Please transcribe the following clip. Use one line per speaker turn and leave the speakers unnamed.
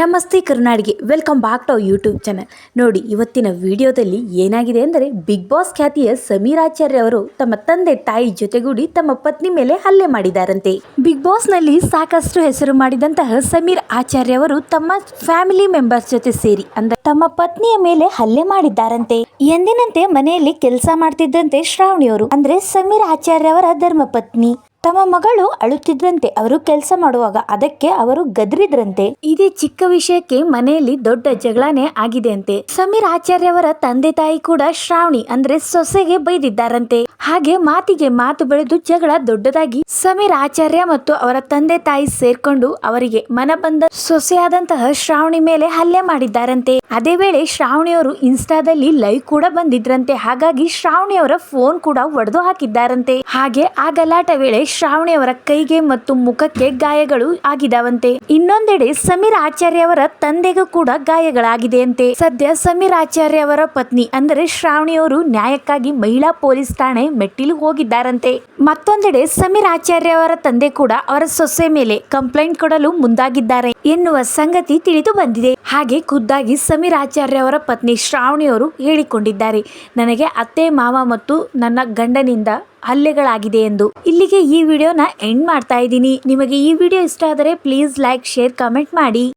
ನಮಸ್ತೆ ಕರ್ನಾಡಿಗೆ welcome back to YouTube channel ನೋಡಿ, ಇವತ್ತಿನ ವಿಡಿಯೋದಲ್ಲಿ ಏನಾಗಿದೆ ಅಂದರೆ ಬಿಗ್ ಬಾಸ್ ಖ್ಯಾತಿಯ ಸಮೀರ್ ಆಚಾರ್ಯ ಅವರು ತಮ್ಮ ತಂದೆ ತಾಯಿ ಜೊತೆಗೂಡಿ ತಮ್ಮ ಪತ್ನಿ ಮೇಲೆ ಹಲ್ಲೆ ಮಾಡಿದಾರಂತೆ. ಬಿಗ್ ಬಾಸ್ನಲ್ಲಿ ಸಾಕಷ್ಟು ಹೆಸರು ಮಾಡಿದಂತಹ ಸಮೀರ್ ಆಚಾರ್ಯ ಅವರು ತಮ್ಮ ಫ್ಯಾಮಿಲಿ ಮೆಂಬರ್ಸ್ ಜೊತೆ ಸೇರಿ, ಅಂದ್ರೆ ತಮ್ಮ ಪತ್ನಿಯ ಮೇಲೆ ಹಲ್ಲೆ ಮಾಡಿದ್ದಾರಂತೆ ಎಂದಿನಂತೆ ಮನೆಯಲ್ಲಿ ಕೆಲಸ ಮಾಡ್ತಿದ್ದಂತೆ ಶ್ರಾವಣಿಯವರು ಅಂದ್ರೆ ಸಮೀರ್ ಆಚಾರ್ಯ ಅವರ ಧರ್ಮಪತ್ನಿ. ತಮ್ಮ ಮಗಳು ಅಳುತ್ತಿದ್ದಂತೆ ಅವರು ಕೆಲಸ ಮಾಡುವಾಗ ಅದಕ್ಕೆ ಅವರು ಗದ್ರಿದ್ರಂತೆ. ಇದೇ ಚಿಕ್ಕ ವಿಷಯಕ್ಕೆ ಮನೆಯಲ್ಲಿ ದೊಡ್ಡ ಜಗಳನೇ ಆಗಿದೆ ಅಂತೆ ಸಮೀರ್ ಆಚಾರ್ಯ ಅವರ ತಂದೆ ತಾಯಿ ಕೂಡ ಶ್ರಾವಣಿ, ಅಂದ್ರೆ ಸೊಸೆಗೆ ಬೈದಿದ್ದಾರಂತೆ. ಹಾಗೆ ಮಾತಿಗೆ ಮಾತು ಬೆಳೆದು ಜಗಳ ದೊಡ್ಡದಾಗಿ ಸಮೀರ್ ಆಚಾರ್ಯ ಮತ್ತು ಅವರ ತಂದೆ ತಾಯಿ ಸೇರ್ಕೊಂಡು ಅವರಿಗೆ ಮನ ಬಂದ ಸೊಸೆಯಾದಂತಹ ಶ್ರಾವಣಿ ಮೇಲೆ ಹಲ್ಲೆ ಮಾಡಿದ್ದಾರಂತೆ. ಅದೇ ವೇಳೆ ಶ್ರಾವಣಿಯವರು ಇನ್ಸ್ಟಾದಲ್ಲಿ ಲೈವ್ ಕೂಡ ಬಂದಿದ್ರಂತೆ. ಹಾಗಾಗಿ ಶ್ರಾವಣಿಯವರ ಫೋನ್ ಕೂಡ ಒಡೆದು ಹಾಕಿದ್ದಾರಂತೆ. ಹಾಗೆ ಆ ಗಲಾಟ ವೇಳೆ ಶ್ರಾವಣಿ ಅವರ ಕೈಗೆ ಮತ್ತು ಮುಖಕ್ಕೆ ಗಾಯಗಳು ಆಗಿದಾವಂತೆ. ಇನ್ನೊಂದೆಡೆ ಸಮೀರ್ ಆಚಾರ್ಯ ಅವರ ತಂದೆಗೂ ಕೂಡ ಗಾಯಗಳಾಗಿದೆಯಂತೆ. ಸದ್ಯ ಸಮೀರ್ ಆಚಾರ್ಯ ಅವರ ಪತ್ನಿ, ಅಂದರೆ ಶ್ರಾವಣಿ ಅವರು ನ್ಯಾಯಕ್ಕಾಗಿ ಮಹಿಳಾ ಪೊಲೀಸ್ ಠಾಣೆ ಮೆಟ್ಟಿಲು ಹೋಗಿದ್ದಾರಂತೆ. ಮತ್ತೊಂದೆಡೆ ಸಮೀರ್ ಆಚಾರ್ಯ ಅವರ ತಂದೆ ಕೂಡ ಅವರ ಸೊಸೆ ಮೇಲೆ ಕಂಪ್ಲೇಂಟ್ ಕೊಡಲು ಮುಂದಾಗಿದ್ದಾರೆ. ಎನ್ನುವ ಸಂಗತಿ ತಿಳಿದು ಬಂದಿದೆ. ಹಾಗೆ ಖುದ್ದಾಗಿ ಸಮೀರ್ ಆಚಾರ್ಯ ಅವರ ಪತ್ನಿ ಶ್ರಾವಣಿಯವರು ಹೇಳಿಕೊಂಡಿದ್ದಾರೆ. ನನಗೆ ಅತ್ತೆ, ಮಾವ ಮತ್ತು ನನ್ನ ಗಂಡನಿಂದ ಹಲ್ಲೆಗಳಾಗಿದೆ ಎಂದು. ಇಲ್ಲಿಗೆ ಈ ವಿಡಿಯೋನ ಎಂಡ್ ಮಾಡ್ತಾ ಇದ್ದೀನಿ. ನಿಮಗೆ ಈ ವಿಡಿಯೋ ಇಷ್ಟ ಆದರೆ ಪ್ಲೀಸ್ ಲೈಕ್, ಶೇರ್, ಕಮೆಂಟ್ ಮಾಡಿ.